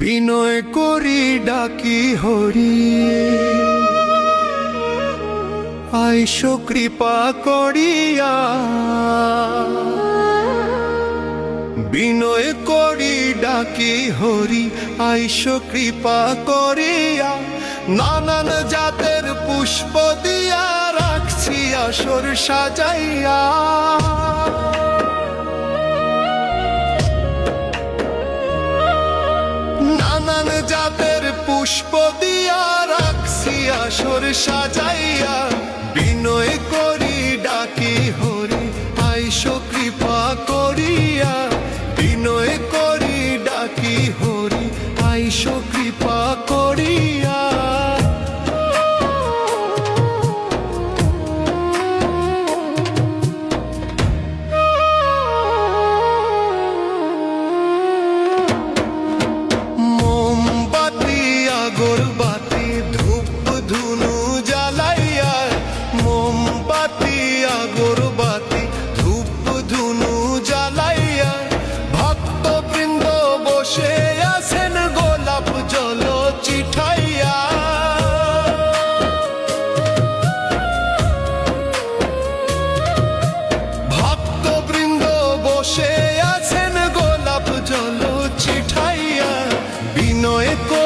বিনয় করি ডাকি হরি আইস কৃপা করিয়া। বিনয় করি ডাকি হরি, আইস কৃপা করিয়া। নানান জাতের পুষ্প দিয়া রাখছি, আসর সাজাইয়া। পুষ্প দিয়া রাখছি আসর সাজাইয়া বিনয় করি বিনয়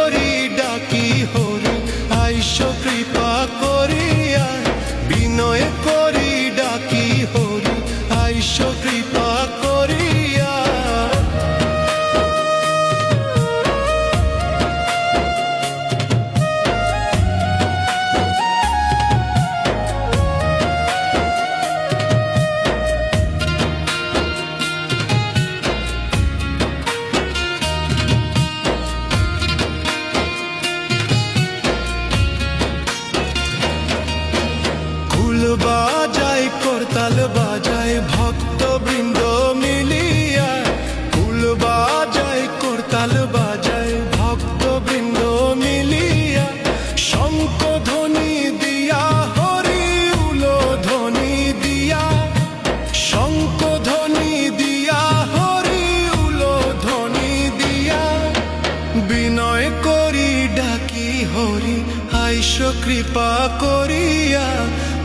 বিনয় করি, ডাকি হরি আইস কৃপা করিয়া।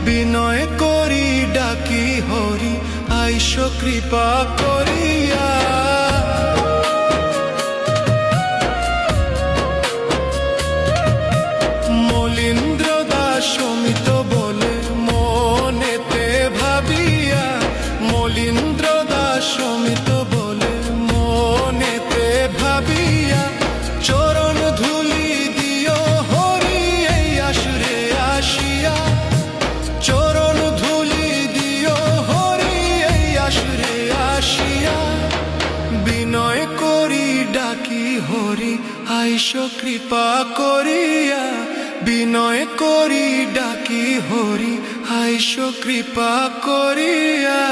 বিনয় করি, ডাকি হরি আইস কৃপা করিয়া। মলিন্দ্র ডাকি আইশ কৃপা করিয়া বিনয় করি ডাকি হরি আইস কৃপা করিয়া।